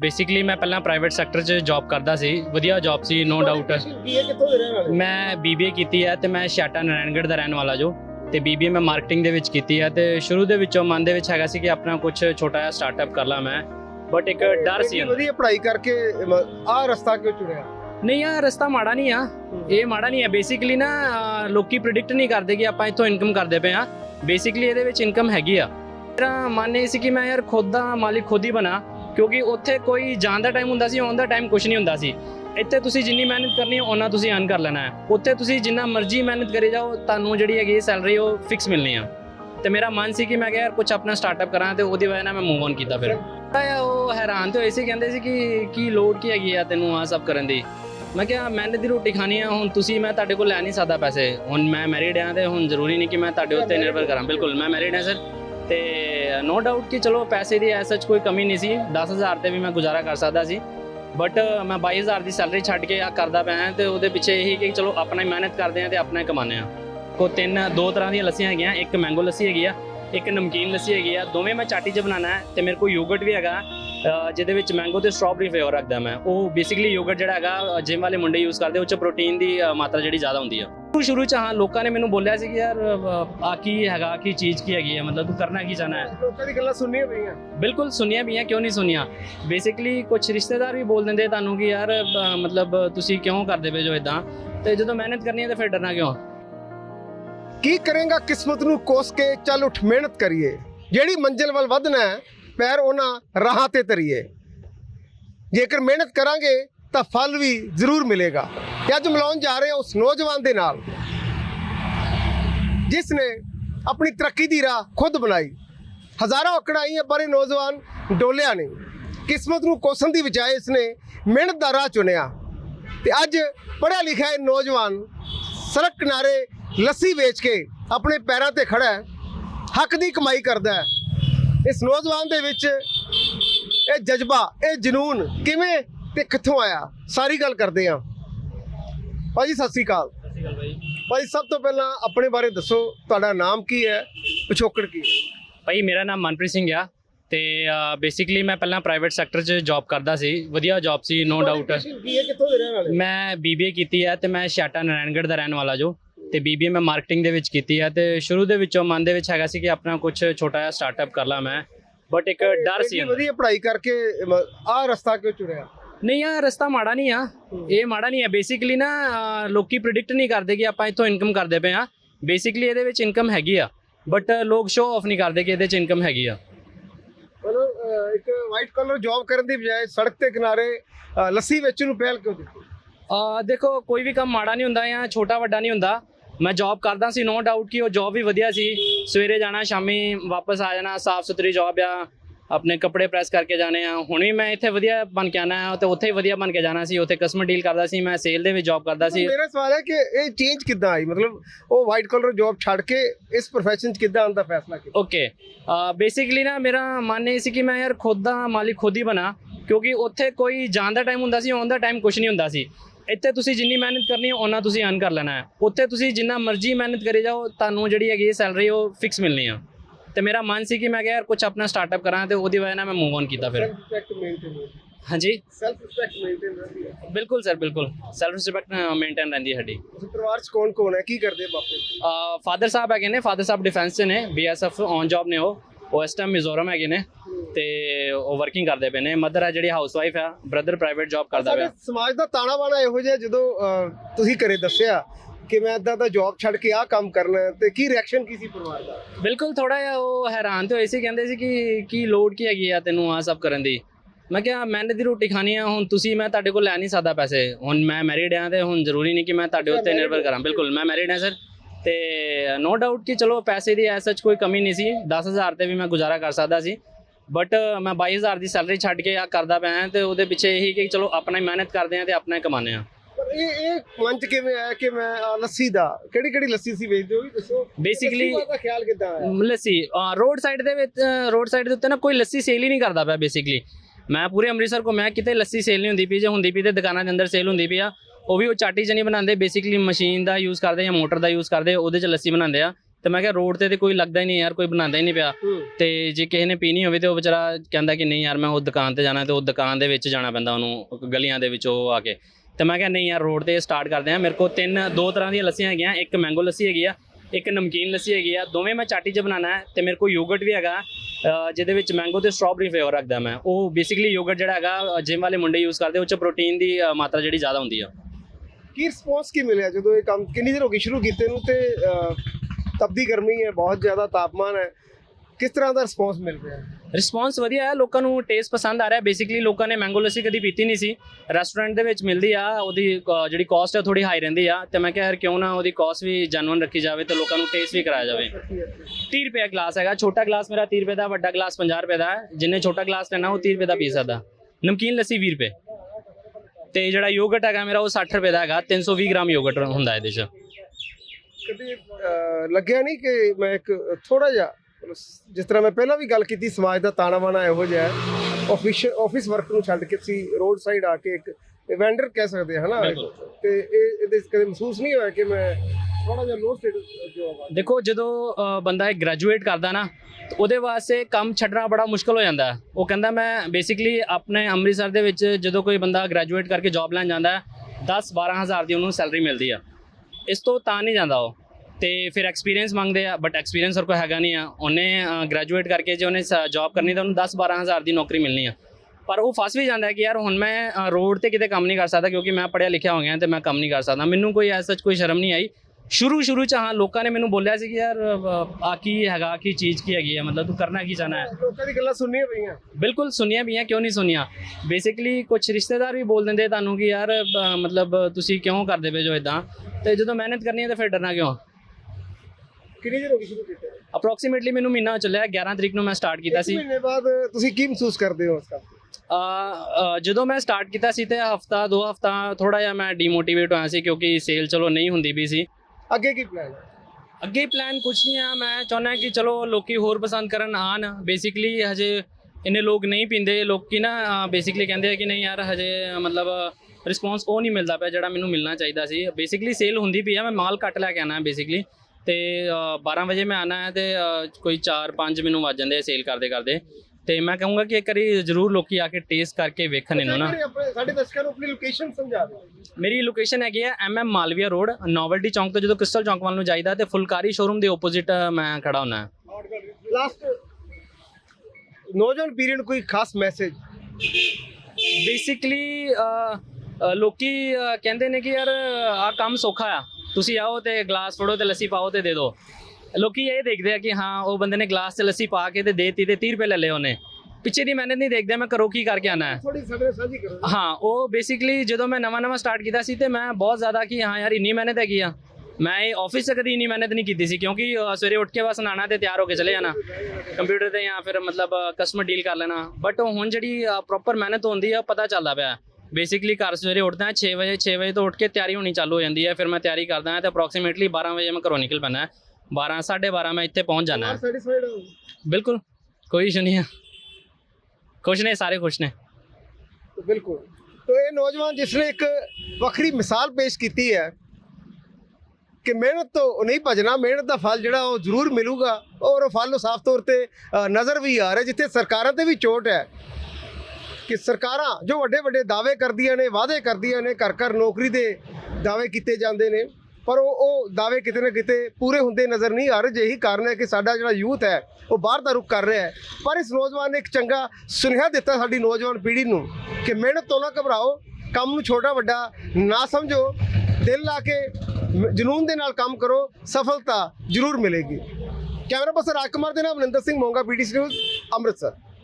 Basically ਮੈਂ ਪਹਿਲਾਂ private sector 'ਚ ਜੌਬ ਕਰਦਾ ਸੀ। ਵਧੀਆ ਜੌਬ ਸੀ ਨੋ ਡਾਊਟ ਕੀ ਹੈ ਕਿੱਥੋਂ ਦੇ ਰਹਿਣ ਵਾਲੇ ਮੈਂ ਬੀਬੀਏ ਕੀਤੀ ਹੈ ਤੇ ਮੈਂ ਸ਼ਾਟਾ ਨਾਰਾਇਣਗੜ੍ਹ ਦਾ ਰਹਿਣ ਵਾਲਾ ਜੋ। ਤੇ ਬੀਬੀਏ ਮੈਂ ਮਾਰਕੀਟਿੰਗ ਦੇ ਵਿੱਚ ਕੀਤੀ ਹੈ ਤੇ ਸ਼ੁਰੂ ਦੇ ਵਿੱਚੋਂ ਮਨ ਦੇ ਵਿੱਚ ਹੈਗਾ ਸੀ ਕਿ ਆਪਣਾ ਕੁਝ ਛੋਟਾ ਜਿਹਾ ਸਟਾਰਟਅਪ ਕਰ ਲਾਂ ਮੈਂ। ਬਟ ਇੱਕ ਡਰ ਸੀ ਵਧੀਆ ਪੜ੍ਹਾਈ ਕਰਕੇ ਆਹ ਰਸਤਾ ਕਿਉਂ ਚੁਣਿਆ? ਨਹੀਂ ਆ ਰਸਤਾ ਮਾੜਾ ਨਹੀਂ ਆ। ਇਹ ਮਾੜਾ ਨਹੀਂ ਹੈ ਬੇਸਿਕਲੀ ਨਾ ਲੋਕੀ ਪ੍ਰਿਡਿਕਟ ਨਹੀਂ ਕਰਦੇ ਕਿ ਆਪਾਂ ਇੱਥੋਂ ਇਨਕਮ ਕਰਦੇ ਪਏ ਆ। ਬੇਸਿਕਲੀ ਇਹਦੇ ਵਿੱਚ ਇਨਕਮ ਹੈਗੀ ਆ। ਮੇਰਾ ਮਨ ਇਹ ਸੀ ਕਿ ਮੈਂ ਯਾਰ ਖੁਦ ਦਾ ਮਾਲਿਕ ਖੁਦ ਹੀ ਬਣਾ। ਕਿਉਂਕਿ ਉੱਥੇ ਕੋਈ ਜਾਣ ਦਾ ਟਾਈਮ ਹੁੰਦਾ ਸੀ ਆਉਣ ਦਾ ਟਾਈਮ ਕੁਝ ਨਹੀਂ ਹੁੰਦਾ ਸੀ। ਇੱਥੇ ਤੁਸੀਂ ਜਿੰਨੀ ਮਿਹਨਤ ਕਰਨੀ ਹੈ ਉਹਨਾਂ ਤੁਸੀਂ ਅਰਨ ਕਰ ਲੈਣਾ ਹੈ। ਉੱਥੇ ਤੁਸੀਂ ਜਿੰਨਾ ਮਰਜ਼ੀ ਮਿਹਨਤ ਕਰੀ ਜਾਓ ਤੁਹਾਨੂੰ ਜਿਹੜੀ ਹੈਗੀ ਸੈਲਰੀ ਉਹ ਫਿਕਸ ਮਿਲਣੀ ਆ। ਤੇ ਮੇਰਾ ਮਨ ਸੀ ਕਿ ਮੈਂ ਕਿਹਾ ਯਾਰ ਕੁਝ ਆਪਣਾ ਸਟਾਰਟਅਪ ਕਰਾਂ ਤੇ ਉਹਦੀ ਵਜ੍ਹਾ ਨਾਲ ਮੈਂ ਮੂਵ ਔਨ ਕੀਤਾ ਫਿਰ। ਉਹ ਹੈਰਾਨ ਤੇ ਹੋਏ ਸੀ ਕਹਿੰਦੇ ਸੀ ਕਿ ਕੀ ਲੋੜ ਕੀ ਹੈਗੀ ਆ ਤੈਨੂੰ ਆ ਸਭ ਕਰਨ ਦੀ? ਮੈਂ ਕਿਹਾ ਮਿਹਨਤ ਦੀ ਰੋਟੀ ਖਾਣੀ ਆ ਹੁਣ ਤੁਸੀਂ ਮੈਂ ਤੁਹਾਡੇ ਕੋਲ ਲੈ ਨਹੀਂ ਸਕਦਾ ਪੈਸੇ। ਹੁਣ ਮੈਂ ਮੈਰਿਡ ਆ ਤੇ ਹੁਣ ਜ਼ਰੂਰੀ ਨਹੀਂ ਕਿ ਮੈਂ ਤੁਹਾਡੇ ਉੱਤੇ ਨਿਰਭਰ ਕਰਾਂ। ਬਿਲਕੁਲ ਮੈਂ ਮੈਰਿਡ ਆ ਸਰ ਤੇ ਨੋ ਡਾਊਟ ਕਿ ਚਲੋ ਪੈਸੇ ਦੀ ਐਸ ਸੱਚ ਕੋਈ ਕਮੀ ਨਹੀਂ ਸੀ। 10000 ਤੇ ਵੀ ਮੈਂ ਗੁਜ਼ਾਰਾ ਕਰ ਸਕਦਾ ਸੀ। ਬਟ ਮੈਂ 22000 ਦੀ ਸੈਲਰੀ ਛੱਡ ਕੇ ਆ ਕਰਦਾ ਪਿਆ ਹਾਂ ਤੇ ਉਹਦੇ ਪਿੱਛੇ ਇਹੀ ਕਿ ਚਲੋ ਆਪਣਾ ਹੀ ਮਿਹਨਤ ਕਰਦੇ ਆ ਤੇ ਆਪਣਾ ਹੀ ਕਮਾਉਂਦੇ ਆ ਕੋ ਤਿੰਨ, ਦੋ ਤਰ੍ਹਾਂ ਦੀਆਂ ਲੱਸੀਆਂ ਹੈਗੀਆਂ। ਇੱਕ ਮੈਂਗੋ ਲੱਸੀ ਹੈਗੀ ਆ, ਇੱਕ ਨਮਕੀਨ ਲੱਸੀ ਹੈਗੀ ਆ। ਦੋਵੇਂ ਮੈਂ ਚਾਟੀ 'ਚ ਬਣਾਉਣਾ ਹੈ ਤੇ ਮੇਰੇ ਕੋਲ ਯੋਗਰਟ ਵੀ ਹੈਗਾ ਜਿਹਦੇ ਵਿੱਚ ਮੈਂਗੋ ਤੇ ਸਟ੍ਰਾਬੇਰੀ ਫਲੇਵਰ ਰੱਖਦਾ ਮੈਂ। ਉਹ ਬੇਸਿਕਲੀ ਯੋਗਰਟ ਜਿਹੜਾ ਹੈਗਾ ਜਿਮ ਵਾਲੇ ਮੁੰਡੇ ਯੂਜ਼ ਕਰਦੇ, ਉਹ ਚ ਪ੍ਰੋਟੀਨ ਦੀ ਮਾਤਰਾ ਜਿਹੜੀ ਜ਼ਿਆਦਾ ਹੁੰਦੀ ਆ। ਸ਼ੁਰੂ ਸ਼ੁਰੂ ਚ ਹਾਂ ਲੋਕਾਂ ਨੇ ਮੈਨੂੰ ਬੋਲਿਆ ਸੀ ਕਿ ਯਾਰ ਆ ਕੀ ਹੈਗਾ ਕੀ ਚੀਜ਼ ਕੀ ਹੈਗੀ ਹੈ ਮਤਲਬ ਤੂੰ ਕਰਨਾ ਕੀ ਚਾਹਨਾ ਹੈ? ਲੋਕਾਂ ਦੀ ਗੱਲਾਂ ਸੁਣਨੀਆਂ ਪਈਆਂ। ਬਿਲਕੁਲ ਸੁਣੀਆਂ ਵੀ ਆ ਕਿਉਂ ਨਹੀਂ ਸੁਣੀਆਂ? ਬੇਸਿਕਲੀ ਕੁਝ ਰਿਸ਼ਤੇਦਾਰ ਵੀ ਬੋਲ ਦਿੰਦੇ ਤੁਹਾਨੂੰ ਕਿ ਯਾਰ ਮਤਲਬ ਤੁਸੀਂ ਕਿਉਂ ਕਰਦੇ ਪਏ ਜੋ ਇਦਾਂ ਤੇ ਜਦੋਂ ਮਿਹਨਤ ਕਰਨੀ ਹੈ ਤਾਂ ਫਿਰ ਡਰਨਾ ਕਿਉਂ? ਕੀ ਕਰੇਗਾ ਕਿਸਮਤ ਨੂੰ ਕੋਸ ਕੇ ਚੱਲ ਉੱਠ ਮਿਹਨਤ ਕਰੀਏ। ਜਿਹੜੀ ਮੰਜ਼ਿਲ ਵੱਲ ਵਧਣਾ ਹੈ ਪੈਰ ਉਹਨਾਂ ਰਾਹਾਂ ਤੇ ਧਰੀਏ। ਜੇਕਰ ਮਿਹਨਤ ਕਰਾਂਗੇ ਤਾਂ ਫਲ ਵੀ ਜ਼ਰੂਰ ਮਿਲੇਗਾ। ਤੇ ਅੱਜ ਮਿਲਾਉਣ ਜਾ ਰਹੇ ਹਾਂ ਉਸ ਨੌਜਵਾਨ ਦੇ ਨਾਲ, ਜਿਸ ਨੇ ਆਪਣੀ ਤਰੱਕੀ ਦੀ ਰਾਹ ਖੁਦ ਬਣਾਈ। ਹਜ਼ਾਰਾਂ ਔਕੜਾਈਆਂ ਪਰ ਇਹ ਨੌਜਵਾਨ ਡੋਲਿਆ ਨਹੀਂ ਕਿਸਮਤ ਨੂੰ ਕੋਸਣ ਦੀ ਬਜਾਏ ਇਸਨੇ ਮਿਹਨਤ ਦਾ ਰਾਹ ਚੁਣਿਆ। ਤੇ ਅੱਜ ਪੜ੍ਹਿਆ ਲਿਖਿਆ ਇਹ ਨੌਜਵਾਨ ਸੜਕ ਕਿਨਾਰੇ ਲੱਸੀ ਵੇਚ ਕੇ ਆਪਣੇ ਪੈਰਾਂ ਤੇ ਖੜਾ ਹੈ, ਹੱਕ ਦੀ ਕਮਾਈ ਕਰਦਾ ਹੈ। ਇਸ ਨੌਜਵਾਨ ਦੇ ਵਿੱਚ ਇਹ ਜਜ਼ਬਾ, ਇਹ ਜਨੂਨ ਕਿਵੇਂ ਤੇ ਕਿੱਥੋਂ ਆਇਆ? ਸਾਰੀ ਗੱਲ ਕਰਦੇ ਹਾਂ ਭਾਜੀ ਸਤਿ ਸ੍ਰੀ ਅਕਾਲ। ਭਾਜੀ ਸਭ ਤੋਂ ਪਹਿਲਾਂ ਆਪਣੇ ਬਾਰੇ ਦੱਸੋ ਤੁਹਾਡਾ ਨਾਮ ਕੀ ਹੈ? ਪਿਛੋਕੜ ਕੀ ਹੈ? ਭਾਈ ਮੇਰਾ ਨਾਮ ਮਨਪ੍ਰੀਤ ਸਿੰਘ ਆ ਤੇ ਬੇਸਿਕਲੀ ਮੈਂ ਪਹਿਲਾਂ ਪ੍ਰਾਈਵੇਟ ਸੈਕਟਰ 'ਚ ਜੌਬ ਕਰਦਾ ਸੀ। ਵਧੀਆ ਜੌਬ ਸੀ ਨੋ ਡਾਊਟ ਕੀ ਹੈ ਕਿੱਥੋਂ ਦੇ ਰਹਿਣ ਵਾਲੇ? ਮੈਂ ਬੀਬੀਏ ਕੀਤੀ ਹੈ ਤੇ ਮੈਂ ਸ਼ਾਟਾ ਨਾਰਾਇਣਗੜ੍ਹ ਦਾ ਰਹਿਣ ਵਾਲਾ ਜੋ। ਤੇ ਬੀਬੀਏ ਮੈਂ ਮਾਰਕੀਟਿੰਗ ਦੇ ਵਿੱਚ ਕੀਤੀ ਹੈ ਤੇ ਸ਼ੁਰੂ ਦੇ ਵਿੱਚੋਂ ਮਨ ਦੇ ਵਿੱਚ ਹੈਗਾ ਸੀ ਕਿ ਆਪਣਾ ਕੁਝ ਛੋਟਾ ਜਿਹਾ ਸਟਾਰਟਅਪ ਕਰ ਲਾਂ ਮੈਂ। ਬਟ ਇੱਕ ਡਰ ਸੀ। ਵਧੀਆ ਪੜ੍ਹਾਈ ਕਰਕੇ ਆਹ ਰਸਤਾ ਕਿਉਂ ਚੁਣਿਆ? ਨਹੀਂ ਆ ਰਸਤਾ ਮਾੜਾ ਨਹੀਂ ਆ। ਇਹ ਮਾੜਾ ਨਹੀਂ ਹੈ ਬੇਸਿਕਲੀ ਨਾ ਲੋਕੀ ਪ੍ਰਿਡਿਕਟ ਨਹੀਂ ਕਰਦੇ ਕਿ ਆਪਾਂ ਇੱਥੋਂ ਇਨਕਮ ਕਰਦੇ ਪਏ ਆ। ਬੇਸਿਕਲੀ ਇਹਦੇ ਵਿੱਚ ਇਨਕਮ ਹੈਗੀ ਆ। ਬਟ ਲੋਕ ਸ਼ੋਅ ਆਫ ਨਹੀਂ ਕਰਦੇ ਕਿ ਇਹਦੇ 'ਚ ਇਨਕਮ ਹੈਗੀ ਆ। ਮਤਲਬ ਇੱਕ ਵਾਈਟ ਕਲਰ ਜੌਬ ਕਰਨ ਦੀ ਬਜਾਏ ਸੜਕ ਤੇ ਕਿਨਾਰੇ ਲੱਸੀ ਵੇਚਣ ਨੂੰ ਪਹਿਲ ਕਿਉਂ ਦਿੱਤੀ? ਆ ਦੇਖੋ ਕੋਈ ਵੀ ਕੰਮ ਮਾੜਾ ਨਹੀਂ ਹੁੰਦਾ ਜਾਂ ਛੋਟਾ ਵੱਡਾ ਨਹੀਂ ਹੁੰਦਾ। ਮੈਂ ਜੌਬ ਕਰਦਾ ਸੀ ਨੋ ਡਾਊਟ ਕਿ ਉਹ ਜੌਬ ਵੀ ਵਧੀਆ ਸੀ। ਸਵੇਰੇ ਜਾਣਾ ਸ਼ਾਮੀ ਵਾਪਸ ਆ ਜਾਣਾ ਸਾਫ਼ ਸੁਥਰੀ ਜੌਬ ਆ। ਆਪਣੇ ਕੱਪੜੇ ਪ੍ਰੈਸ ਕਰਕੇ ਜਾਣੇ ਆ। ਹੁਣ ਵੀ ਮੈਂ ਇੱਥੇ ਵਧੀਆ ਬਣ ਕੇ ਆਣਾ ਤੇ ਉੱਥੇ ਹੀ ਵਧੀਆ ਬਣ ਕੇ ਜਾਣਾ ਸੀ। ਉੱਥੇ ਕਸਟਮਰ ਡੀਲ ਕਰਦਾ ਸੀ ਮੈਂ ਸੇਲ ਦੇ ਵਿੱਚ ਜੌਬ ਕਰਦਾ ਸੀ। ਮੇਰਾ ਸਵਾਲ ਹੈ ਕਿ ਇਹ ਚੇਂਜ ਕਿੱਦਾਂ ਆਈ? ਮਤਲਬ ਉਹ ਵਾਈਟ ਕਲਰ ਜੌਬ ਛੱਡ ਕੇ ਇਸ profession 'ਚ ਕਿੱਦਾਂ ਆਉਣ ਦਾ ਫੈਸਲਾ ਕੀਤਾ? ਓਕੇ ਬੇਸਿਕਲੀ ਨਾ ਮੇਰਾ ਮਨ ਇਹ ਸੀ ਕਿ ਮੈਂ ਯਾਰ ਖੁਦ ਦਾ ਮਾਲਿਕ ਖੁਦ ਹੀ ਬਣਾ ਕਿਉਂਕਿ ਉੱਥੇ ਕੋਈ ਜਾਣ ਦਾ ਟਾਈਮ ਹੁੰਦਾ ਸੀ ਆਉਣ ਦਾ ਟਾਈਮ ਕੁਝ ਨਹੀਂ ਹੁੰਦਾ ਸੀ। ਇੱਥੇ ਤੁਸੀਂ ਜਿੰਨੀ ਮਿਹਨਤ ਕਰਨੀ ਹੈ ਉਹਨਾਂ ਤੁਸੀਂ ਅਰਨ ਕਰ ਲੈਣਾ ਹੈ ਉੱਥੇ ਤੁਸੀਂ ਜਿੰਨਾ ਮਰਜ਼ੀ ਮਿਹਨਤ ਕਰੀ ਜਾਓ ਤੁਹਾਨੂੰ ਜਿਹੜੀ ਹੈਗੀ ਸੈਲਰੀ ਉਹ ਫਿਕਸ ਮਿਲਣੀ ਆ। ਤੇ ਮੇਰਾ ਮਨ ਸੀ ਕਿ ਮੈਂ ਕਿਹਾ ਯਾਰ ਕੁਝ ਆਪਣਾ ਸਟਾਰਟਅਪ ਕਰਾਂ ਤੇ ਉਹਦੀ ਵਜ੍ਹਾ ਨਾਲ ਮੈਂ ਮੂਵ ਔਨ ਕੀਤਾ ਫਿਰ। ਹਾਂਜੀ। ਸੈਲਫ ਰਿਸਪੈਕਟ ਮੇਨਟੇਨ ਰਹਿੰਦੀ ਹੈ। ਬਿਲਕੁਲ ਸਰ ਬਿਲਕੁਲ। ਸੈਲਫ ਰਿਸਪੈਕਟ ਮੇਨਟੇਨ ਰਹਿੰਦੀ ਹੈ ਸਾਡੀ। ਪਰਿਵਾਰ 'ਚ ਕੌਣ ਕੌਣ ਹੈ? ਕੀ ਕਰਦੇ ਬਾਪੇ? ਫਾਦਰ ਸਾਹਿਬ ਹੈਗੇ ਨੇ ਫਾਦਰ ਸਾਹਿਬ ਡਿਫੈਂਸ 'ਚ ਨੇ ਬੀਐਸਐਫ ਔਨ ਜੌਬ ਨੇ ਉਹ। ਉਹ ਇਸ ਟਾਈਮ ਮਿਜ਼ੋਰਮ ਹੈਗੇ ਨੇ ਤੇ ਉਹ ਵਰਕਿੰਗ ਕਰਦੇ ਪਏ ਨੇ। ਮਦਰ ਹੈ ਜਿਹੜੀ ਹਾਊਸ ਵਾਈਫ ਆ ਬ੍ਰਦਰ ਪ੍ਰਾਈਵੇਟ ਜੌਬ ਕਰਦਾ ਪਿਆ। ਸਮਾਜ ਦਾ ਤਾਣਾ ਬਾਣਾ ਇਹੋ ਜਿਹਾ ਜਦੋਂ ਤੁਸੀਂ ਘਰੇ ਦੱਸਿਆ ਕਿ ਮੈਂ ਇਦਾਂ ਦਾ ਜੌਬ ਛੱਡ ਕੇ ਆਹ ਕੰਮ ਕਰਨਾ ਤੇ ਕੀ ਰਿਐਕਸ਼ਨ ਕੀ ਸੀ ਪਰਿਵਾਰ ਦਾ? ਬਿਲਕੁਲ ਥੋੜਾ ਜਿਹਾ ਉਹ ਹੈਰਾਨ ਤੇ ਹੋਏ ਸੀ ਕਹਿੰਦੇ ਸੀ ਕਿ ਕੀ ਲੋੜ ਕੀ ਹੈਗੀ ਆ ਤੈਨੂੰ ਆ ਸਭ ਕਰਨ ਦੀ। ਮੈਂ ਕਿਹਾ ਮਿਹਨਤ ਦੀ ਰੋਟੀ ਖਾਣੀ ਆ ਹੁਣ ਤੁਸੀਂ ਮੈਂ ਤੁਹਾਡੇ ਕੋਲ ਲੈ ਨਹੀਂ ਸਕਦਾ ਪੈਸੇ। ਹੁਣ ਮੈਂ ਮੈਰਿਡ ਆ ਤੇ ਹੁਣ ਜ਼ਰੂਰੀ ਨਹੀਂ ਕਿ ਮੈਂ ਤੁਹਾਡੇ ਉੱਤੇ ਨਿਰਭਰ ਕਰਾਂ। ਬਿਲਕੁਲ ਮੈਂ ਮੈਰਿਡ ਆ ਸਰ ਤੇ ਨੋ ਡਾਊਟ ਕਿ ਚਲੋ ਪੈਸੇ ਦੀ ਐਸ ਸੱਚ ਕੋਈ ਕਮੀ ਨਹੀਂ ਸੀ। 10000 ਤੇ ਵੀ ਮੈਂ ਗੁਜ਼ਾਰਾ ਕਰ ਸਕਦਾ ਸੀ। ਬਟ ਮੈਂ 22000 ਦੀ ਸੈਲਰੀ ਛੱਡ ਕੇ ਆ ਕਰਦਾ ਪਿਆ ਹਾਂ ਤੇ ਉਹਦੇ ਪਿੱਛੇ ਇਹੀ ਕਿ ਚਲੋ ਆਪਣਾ ਹੀ ਮਿਹਨਤ ਕਰਦੇ ਆ ਤੇ ਆਪਣਾ ਹੀ ਕਮਾਉਂਦੇ ਆ ਇਹ ਇਹ ਮਨ 'ਚ ਕਿਵੇਂ ਆਇਆ ਕਿ ਮੈਂ ਲੱਸੀ ਦਾ ਕਿਹੜੀ ਕਿਹੜੀ ਲੱਸੀ ਸੀ ਵੇਚਦੇ ਹੋ ਵੀ ਦੱਸੋ? ਲੱਸੀ ਦਾ ਖਿਆਲ ਕਿੱਦਾਂ ਆਇਆ? ਲੱਸੀ ਰੋਡ ਸਾਈਡ ਦੇ ਵਿੱਚ ਰੋਡ ਸਾਈਡ ਦੇ ਉੱਤੇ ਨਾ ਕੋਈ ਲੱਸੀ ਸੇਲ ਹੀ ਨਹੀਂ ਕਰਦਾ ਪਿਆ ਬੇਸਿਕਲੀ ਮੈਂ ਪੂਰੇ ਅੰਮ੍ਰਿਤਸਰ ਘੁੰਮਿਆ ਕਿਤੇ ਲੱਸੀ ਸੇਲ ਨਹੀਂ ਹੁੰਦੀ ਪਈ ਜੇ ਹੁੰਦੀ ਪਈ ਤੇ ਦੁਕਾਨਾਂ ਦੇ ਅੰਦਰ ਸੇਲ ਹੁੰਦੀ ਪਈ ਆ। ਉਹ ਵੀ ਉਹ ਚਾਟੀ ਚ ਨਹੀਂ ਬਣਾਉਂਦੇ ਬੇਸਿਕਲੀ ਮਸ਼ੀਨ ਦਾ ਯੂਜ਼ ਕਰਦੇ ਜਾਂ ਮੋਟਰ ਦਾ ਯੂਜ਼ ਕਰਦੇ ਉਹਦੇ ਚ ਲੱਸੀ ਬਣਾਉਂਦੇ ਆ। ਤੇ ਮੈਂ ਕਿਹਾ ਰੋਡ ਤੇ ਤੇ ਕੋਈ ਲੱਗਦਾ ਹੀ ਨਹੀਂ ਯਾਰ ਕੋਈ ਬਣਾਉਂਦਾ ਹੀ ਨਹੀਂ ਪਿਆ। ਤੇ ਜੇ ਕਿਸੇ ਨੇ ਪੀਣੀ ਹੋਵੇ ਤੇ ਉਹ ਵਿਚਾਰਾ ਕਹਿੰਦਾ ਕਿ ਨਹੀਂ ਯਾਰ ਮੈਂ ਉਹ ਦੁਕਾਨ ਤੇ ਜਾਣਾ ਤੇ ਉਹ ਦੁਕਾਨ ਦੇ ਵਿੱਚ ਜਾਣਾ ਪੈਂਦਾ ਉਹਨੂੰ ਗਲੀਆਂ ਦੇ ਵਿੱਚ ਉਹ ਆ ਕੇ। ਤੇ ਮੈਂ ਕਿਹਾ ਨਹੀਂ ਯਾਰ ਰੋਡ ਤੇ ਸਟਾਰਟ ਕਰਦੇ ਆ। ਮੇਰੇ ਕੋਲ ਤਿੰਨ ਦੋ ਤਰ੍ਹਾਂ ਦੀਆਂ ਲੱਸੀਆਂ ਹੈਗੀਆਂ ਇੱਕ ਮੈਂਗੋ ਲੱਸੀ ਹੈਗੀ ਆ ਇੱਕ ਨਮਕੀਨ ਲੱਸੀ ਹੈਗੀ ਆ। ਦੋਵੇਂ ਮੈਂ ਚਾਟੀ 'ਚ ਬਣਾਉਣਾ ਹੈ ਤੇ ਮੇਰੇ ਕੋਲ ਯੋਗਰਟ ਵੀ ਹੈਗਾ ਜਿਹਦੇ ਵਿੱਚ ਮੈਂਗੋ ਤੇ ਸਟ੍ਰਾਬੇਰੀ ਫਲੇਵਰ ਰੱਖਦਾ ਮੈਂ। ਉਹ ਬੇਸਿਕਲੀ ਯੋਗਰਟ ਜਿਹੜਾ ਹੈਗਾ ਜਿਮ ਵਾਲੇ ਮੁੰਡੇ ਯੂਜ਼ ਕਰਦੇ ਉਹ 'ਚ ਪ੍ਰੋਟੀਨ ਦੀ ਮਾਤਰਾ ਜਿਹੜੀ ਜ਼ਿਆਦਾ ਹੁੰਦੀ ਆ। ਕੀ ਰਿਸਪੌਂਸ ਕੀ ਮਿਲਿਆ? ਜਦੋਂ ਇਹ ਕੰਮ ਕਿੰਨੀ ਦੇਰ ਹੋ ਗਈ ਸ਼ੁਰੂ ਕੀਤੇ ਨੂੰ ਤੇ ਤਪਦੀ ਗਰਮੀ ਹੈ, ਬਹੁਤ ਜ਼ਿਆਦਾ ਤਾਪਮਾਨ ਹੈ, ਕਿਸ ਤਰ੍ਹਾਂ ਦਾ ਰਿਸਪੌਂਸ ਮਿਲ ਰਿਹਾ? ਹੈ ਰਿਸਪੌਂਸ ਵਧੀਆ ਹੈ, ਲੋਕਾਂ ਨੂੰ ਟੇਸਟ ਪਸੰਦ ਆ ਰਿਹਾ। ਬੇਸਿਕਲੀ ਲੋਕਾਂ ਨੇ ਮੈਂਗੋ ਲੱਸੀ ਕਦੀ ਪੀਤੀ ਨਹੀਂ ਸੀ। ਰੈਸਟੋਰੈਂਟ ਦੇ ਵਿੱਚ ਮਿਲਦੀ ਆ, ਉਹਦੀ ਜਿਹੜੀ ਕਾਸਟ ਹੈ ਥੋੜੀ ਹਾਈ ਰਹਿੰਦੀ ਆ। ਤੇ ਮੈਂ ਕਿਹਾ, ਯਾਰ ਕਿਉਂ ਨਾ ਉਹਦੀ ਕਾਸਟ ਵੀ ਜੈਨੂਇਨ ਰੱਖੀ ਜਾਵੇ ਤੇ ਲੋਕਾਂ ਨੂੰ ਟੇਸਟ ਵੀ ਕਰਾਇਆ ਜਾਵੇ। 30 ਰੁਪਏ ਗਲਾਸ ਹੈਗਾ। ਛੋਟਾ ਗਲਾਸ ਮੇਰਾ 30 ਰੁਪਏ ਦਾ, ਵੱਡਾ ਗਲਾਸ 50 ਰੁਪਏ ਦਾ ਹੈ। ਜਿੰਨੇ ਛੋਟਾ ਗਲਾਸ ਲੈਣਾ, ਉਹ 30 ਰੁਪਏ ਦਾ ਪੀ ਸਕਦਾ। ਨਮਕੀਨ ਲੱਸੀ 20 ਰੁਪਏ। ਤੇ ਜਿਹੜਾ ਯੋਗਰਟ ਹੈਗਾ ਮੇਰਾ ਉਹ 60 ਰੁਪਏ ਦਾ ਹੈਗਾ 320 ਗ੍ਰਾਮ ਯੋਗਰਟ ਹੁੰਦਾ ਇਹਦੇ 'ਚ। ਕਦੇ ਅਹ, ਲੱਗਿਆ ਨਹੀਂ ਕਿ ਮੈਂ ਇੱਕ ਥੋੜਾ ਜਿਹਾ ਮਤਲਬ ਜਿਸ ਤਰ੍ਹਾਂ ਮੈਂ ਪਹਿਲਾਂ ਵੀ ਗੱਲ ਕੀਤੀ ਸਮਾਜ ਦਾ ਤਾਣਾ ਬਾਣਾ ਇਹੋ ਜਿਹਾ ਆਫਿਸ ਆਫਿਸ ਵਰਕ ਨੂੰ ਛੱਡ ਕੇ ਤੁਸੀਂ ਰੋਡ ਸਾਈਡ ਆ ਕੇ ਇੱਕ ਵੈਂਡਰ ਕਹਿ ਸਕਦੇ ਹਾਂ ਹਨਾ? ਬਿਲਕੁਲ। ਤੇ ਇਹ ਇਹਦੇ 'ਚ ਕਦੇ ਮਹਿਸੂਸ ਨਹੀਂ ਹੋਇਆ ਕਿ ਮੈਂ ਥੋੜਾ ਜਿਹਾ ਲੋ ਸਟੇਟਸ ਜੋਬ ਆ ਦੇਖੋ, ਜਦੋਂ ਬੰਦਾ ਇੱਕ ਗ੍ਰੈਜੂਏਟ ਕਰਦਾ ਨਾ, ਤਾਂ ਉਹਦੇ ਵਾਸਤੇ ਕੰਮ ਛੱਡਣਾ ਬੜਾ ਮੁਸ਼ਕਲ ਹੋ ਜਾਂਦਾ ਉਹ ਕਹਿੰਦਾ, ਮੈਂ ਬੇਸਿਕਲੀ ਆਪਣੇ ਅੰਮ੍ਰਿਤਸਰ ਦੇ ਵਿੱਚ ਜਦੋਂ ਕੋਈ ਬੰਦਾ ਗ੍ਰੈਜੂਏਟ ਕਰਕੇ ਜੌਬ ਲੈਣ ਜਾਂਦਾ ਹੈ 10 12 ਹਜ਼ਾਰ ਦੀ ਉਹਨੂੰ ਸੈਲਰੀ ਮਿਲਦੀ ਆ। ਇਸ ਤੋਂ ਤਾਂ ਨਹੀਂ ਜਾਂਦਾ ਉਹ। ਤੇ ਫਿਰ ਐਕਸਪੀਰੀਅੰਸ ਮੰਗਦੇ ਆ ਬਟ ਐਕਸਪੀਰੀਅੰਸ ਹੋਰ ਕੋਈ ਹੈਗਾ ਨਹੀਂ ਆ। ਉਹਨੇ ਗ੍ਰੈਜੂਏਟ ਕਰਕੇ ਜੇ ਉਹਨੇ ਜੌਬ ਕਰਨੀ, ਤਾਂ ਉਹਨੂੰ 10 12 ਹਜ਼ਾਰ ਦੀ ਨੌਕਰੀ ਮਿਲਣੀ ਆ। ਪਰ ਉਹ ਫਸ ਵੀ ਜਾਂਦਾ ਕਿ ਯਾਰ, ਹੁਣ ਮੈਂ ਰੋਡ ਤੇ ਕਿਤੇ ਕੰਮ ਨਹੀਂ ਕਰ ਸਕਦਾ, ਕਿਉਂਕਿ ਮੈਂ ਪੜ੍ਹਿਆ ਲਿਖਿਆ ਹੋ ਗਿਆ ਤੇ ਮੈਂ ਕੰਮ ਨਹੀਂ ਕਰ ਸਕਦਾ। ਮੈਨੂੰ ਕੋਈ ਐਸਾ ਕੋਈ ਸ਼ਰਮ ਨਹੀਂ ਆਈ। ਸ਼ੁਰੂ ਸ਼ੁਰੂ ਚ ਹਾਂ ਲੋਕਾਂ ਨੇ ਮੈਨੂੰ ਬੋਲਿਆ ਸੀ ਕਿ ਯਾਰ ਆ ਕੀ ਹੈਗਾ ਕੀ ਚੀਜ਼ ਕੀ ਹੈਗੀ ਹੈ ਮਤਲਬ ਤੂੰ ਕਰਨਾ ਕੀ ਚਾਹਨਾ ਹੈ? ਲੋਕਾਂ ਦੀ ਗੱਲਾਂ ਸੁਣਨੀਆਂ ਪਈਆਂ। ਬਿਲਕੁਲ ਸੁਣੀਆਂ ਹੈ ਕਿਉਂ ਨਹੀਂ ਸੁਣੀਆਂ? ਬੇਸਿਕਲੀ ਕੁਝ ਰਿਸ਼ਤੇਦਾਰ ਵੀ ਬੋਲ ਦਿੰਦੇ ਤੁਹਾਨੂੰ ਕਿ ਯਾਰ ਮਤਲਬ ਤੁਸੀਂ ਕਿਉਂ ਕਰਦੇ ਪਏ ਜੋ ਇਦਾਂ ਤੇ ਜਦੋਂ ਮਿਹਨਤ ਕਰਨੀ ਹੈ ਤਾਂ ਫਿਰ ਡਰਨਾ ਕਿਉਂ? ਕਿੰਨੀ ਦੇਰ ਹੋ ਗਈ ਸ਼ੁਰੂ ਕੀਤੇ? ਅਪਰੋਕਸੀਮੇਟਲੀ ਮੈਨੂੰ ਮਹੀਨਾ ਚੱਲਿਆ 11 ਤਰੀਕ ਨੂੰ ਮੈਂ ਸਟਾਰਟ ਕੀਤਾ ਸੀ। ਮਹੀਨੇ ਬਾਅਦ ਤੁਸੀਂ ਕੀ ਮਹਿਸੂਸ ਕਰਦੇ ਹੋ ਉਸ ਕੰਮ ਜਦੋਂ ਮੈਂ ਸਟਾਰਟ ਕੀਤਾ ਸੀ ਤੇ ਹਫਤਾ ਦੋ ਹਫਤਾ ਥੋੜਾ ਜਿਹਾ ਮੈਂ ਡੀਮੋਟੀਵੇਟ ਹੋਇਆ ਸੀ ਕਿਉਂਕਿ ਸੇਲ ਚਲੋ ਨਹੀਂ ਹੁੰਦੀ ਵੀ ਸੀ। ਅੱਗੇ ਕੀ ਪਲਾਨ ਅੱਗੇ ਪਲਾਨ ਕੁਝ ਨਹੀਂ ਆ ਮੈਂ ਚਾਹੁੰਦਾ ਕਿ ਚਲੋ ਲੋਕੀ ਹੋਰ ਪਸੰਦ ਕਰਨ ਆਣ ਬੇਸਿਕਲੀ ਹਜੇ ਇੰਨੇ ਲੋਕ ਨਹੀਂ ਪੀਂਦੇ ਲੋਕੀ ਨਾ ਬੇਸਿਕਲੀ ਕਹਿੰਦੇ ਆ ਕਿ ਨਹੀਂ ਯਾਰ ਹਜੇ ਮਤਲਬ ਰਿਸਪੌਂਸ ਉਹ ਨਹੀਂ ਮਿਲਦਾ ਪਿਆ ਜਿਹੜਾ ਮੈਨੂੰ ਮਿਲਣਾ ਚਾਹੀਦਾ ਸੀ। ਬੇਸਿਕਲੀ ਸੇਲ ਹੁੰਦੀ ਪਈ ਆ ਮੈਂ ਮਾਲ ਘੱਟ ਲੈ ਕੇ ਆਣਾ ਬੇਸਿਕਲੀ ਤੇ ਅ, 12 ਵਜੇ ਮੈਂ ਆਣਾ ਹੈ ਤੇ ਕੋਈ 4-5 ਮੈਨੂੰ ਵੱਜ ਜਾਂਦੇ ਆ ਸੇਲ ਕਰਦੇ ਕਰਦੇ ਤੇ ਮੈਂ ਕਹੂੰਗਾ ਕਿ ਇੱਕ ਵਾਰੀ ਜ਼ਰੂਰ ਲੋਕੀ ਆ ਕੇ ਟੇਸਟ ਕਰਕੇ ਵੇਖਣ ਇਹਨੂੰ ਨਾ। ਸਾਡੇ ਦਰਸ਼ਕਾਂ ਨੂੰ ਆਪਣੀ ਲੋਕੇਸ਼ਨ ਸਮਝਾ ਦਿਓ। ਮੇਰੀ ਲੋਕੇਸ਼ਨ ਹੈਗੀ ਹੈ ਐਮਐਮ ਮਾਲਵੀਆ ਰੋਡ ਨੋਵਲਟੀ ਚੌਂਕ ਤੋਂ ਜਦੋਂ ਕ੍ਰਿਸਟਲ ਚੌਂਕ ਵੱਲ ਨੂੰ ਜਾਈਦਾ ਤੇ ਫੁਲਕਾਰੀ ਸ਼ੋਰੂਮ ਦੇ ਆਪੋਜ਼ਿਟ ਮੈਂ ਖੜਾ ਹੁੰਨਾ। ਲਾਸਟ ਨੌਜਵਾਨ ਪੀਰੀਅਡ ਕੋਈ ਖਾਸ ਮੈਸੇਜ ਬੇਸਿਕਲੀ ਲੋਕੀ ਕਹਿੰਦੇ ਨੇ ਕਿ ਯਾਰ ਆ ਕੰਮ ਸੌਖਾ ਆ। ਤੁਸੀਂ ਆਓ ਤੇ ਗਲਾਸ ਫੜੋ ਤੇ ਲੱਸੀ ਪਾਓ ਤੇ ਦੇ ਦਿਓ। ਲੋਕੀ ਇਹ ਦੇਖਦੇ ਆ ਕਿ ਹਾਂ ਉਹ ਬੰਦੇ ਨੇ ਗਲਾਸ 'ਚ ਲੱਸੀ ਪਾ ਕੇ ਤੇ ਦੇਤੀ ਤੇ 30 ਰੁਪਏ ਲੈ ਲਏ ਉਹਨੇ। ਪਿੱਛੇ ਦੀ ਮਿਹਨਤ ਨਹੀਂ ਦੇਖਦੇ ਮੈਂ ਘਰੋਂ ਕੀ ਕਰਕੇ ਆਣਾ ਹੈ? ਥੋੜੀ ਨਾਲ ਸਾਂਝੀ ਕਰੋ। ਹਾਂ ਉਹ ਬੇਸਿਕਲੀ ਜਦੋਂ ਮੈਂ ਨਵਾਂ ਨਵਾਂ ਸਟਾਰਟ ਕੀਤਾ ਸੀ ਤੇ ਮੈਂ ਬਹੁਤ ਜ਼ਿਆਦਾ ਕਿ ਹਾਂ ਯਾਰ ਇੰਨੀ ਮਿਹਨਤ ਹੈਗੀ ਆ। ਮੈਂ ਇਹ ਆਫਿਸ 'ਚ ਕਦੀ ਇੰਨੀ ਮਿਹਨਤ ਨਹੀਂ ਕੀਤੀ ਸੀ ਕਿਉਂਕਿ ਅ, ਸਵੇਰੇ ਉੱਠ ਕੇ ਬਸ ਨਹਾਉਣਾ ਤੇ ਤਿਆਰ ਹੋ ਕੇ ਚਲੇ ਜਾਣਾ। ਕੰਪਿਊਟਰ ਤੇ ਜਾਂ ਫਿਰ ਮਤਲਬ ਕਸਟਮਰ ਡੀਲ ਕਰ ਲੈਣਾ। ਬਟ ਹੁਣ ਜਿਹੜੀ ਪ੍ਰੋਪਰ ਮਿਹਨਤ ਹੁੰਦੀ ਆ ਪਤਾ ਚੱਲਦਾ ਪਿਆ। ਬੇਸਿਕਲੀ ਘਰ ਸਵੇਰੇ ਉੱਠਦਾ 6 ਵਜੇ 6 ਵਜੇ ਤੋਂ ਉੱਠ ਕੇ ਤਿਆਰੀ ਹੋਣੀ ਚਾਲੂ ਹੋ ਜਾਂਦੀ ਹੈ। ਫਿਰ ਮੈਂ ਤਿਆਰੀ ਕਰਦਾ ਹਾਂ ਤੇ ਅਪਰੋਕਸੀਮੇਟਲੀ 12 ਵਜੇ ਮੈਂ ਘਰੋਂ ਨਿਕਲ ਪੈਣਾ 12 12:30 ਮੈਂ ਇੱਥੇ ਪਹੁੰਚ ਜਾਣਾ। ਹੈ ਸੈਟੀਸਫਾਈਡ ਹੋ। ਬਿਲਕੁਲ ਕੋਈ ਇਸ਼ੂ ਨਹੀਂ ਹੈ ਖੁਸ਼ ਨੇ ਸਾਰੇ ਖੁਸ਼ ਨੇ। ਤਾਂ ਬਿਲਕੁਲ। ਤਾਂ ਇਹ ਨੌਜਵਾਨ ਜਿਸ ਨੇ ਇੱਕ ਵੱਖਰੀ ਮਿਸਾਲ ਪੇਸ਼ ਕੀਤੀ ਹੈ ਕਿ ਮਿਹਨਤ ਤੋਂ ਨਹੀਂ ਭਜਣਾ ਮਿਹਨਤ ਦਾ ਫਲ ਜਿਹੜਾ ਉਹ ਜ਼ਰੂਰ ਮਿਲੂਗਾ ਔਰ ਉਹ ਫਲ ਸਾਫ਼ ਤੌਰ ਤੇ ਅ, ਨਜ਼ਰ ਵੀ ਆ ਰਿਹਾ ਜਿੱਥੇ ਸਰਕਾਰਾਂ ਤੇ ਵੀ ਚੋਟ ਹੈ ਕਿ ਸਰਕਾਰਾਂ ਜੋ ਵੱਡੇ ਵੱਡੇ ਦਾਅਵੇ ਕਰਦੀਆਂ ਨੇ ਵਾਅਦੇ ਕਰਦੀਆਂ ਨੇ ਘਰ ਘਰ ਨੌਕਰੀ ਦੇ ਦਾਅਵੇ ਕੀਤੇ ਜਾਂਦੇ ਨੇ। ਪਰ ਉਹ ਉਹ ਦਾਅਵੇ ਕਿਤੇ ਨਾ ਕਿਤੇ ਪੂਰੇ ਹੁੰਦੇ ਨਜ਼ਰ ਨਹੀਂ ਆ ਰਹੇ। ਜਿਹੀ ਕਾਰਨ ਹੈ ਕਿ ਸਾਡਾ ਜਿਹੜਾ ਯੂਥ ਹੈ, ਉਹ ਬਾਹਰ ਦਾ ਰੁਖ ਕਰ ਰਿਹਾ ਹੈ। ਪਰ ਇਸ ਨੌਜਵਾਨ ਨੇ ਇੱਕ ਚੰਗਾ ਸੁਨੇਹਾ ਦਿੱਤਾ ਸਾਡੀ ਨੌਜਵਾਨ ਪੀੜ੍ਹੀ ਨੂੰ ਕਿ ਮਿਹਨਤ ਤੋਂ ਨਾ ਘਬਰਾਓ, ਕੰਮ ਨੂੰ ਛੋਟਾ ਵੱਡਾ ਨਾ ਸਮਝੋ। ਦਿਲ ਲਾ ਕੇ ਮ- ਜਨੂਨ ਦੇ ਨਾਲ ਕੰਮ ਕਰੋ, ਸਫਲਤਾ ਜ਼ਰੂਰ ਮਿਲੇਗੀ। ਕੈਮਰਾ ਪਰਸਨ ਰਾਜ ਕੁਮਾਰ ਦੇ ਨਾਲ ਮਨਿੰਦਰ ਸਿੰਘ ਮੋਂਗਾ ਪੀਟੀਸੀ ਨਿਊਜ਼ ਅੰਮ੍ਰਿਤਸਰ।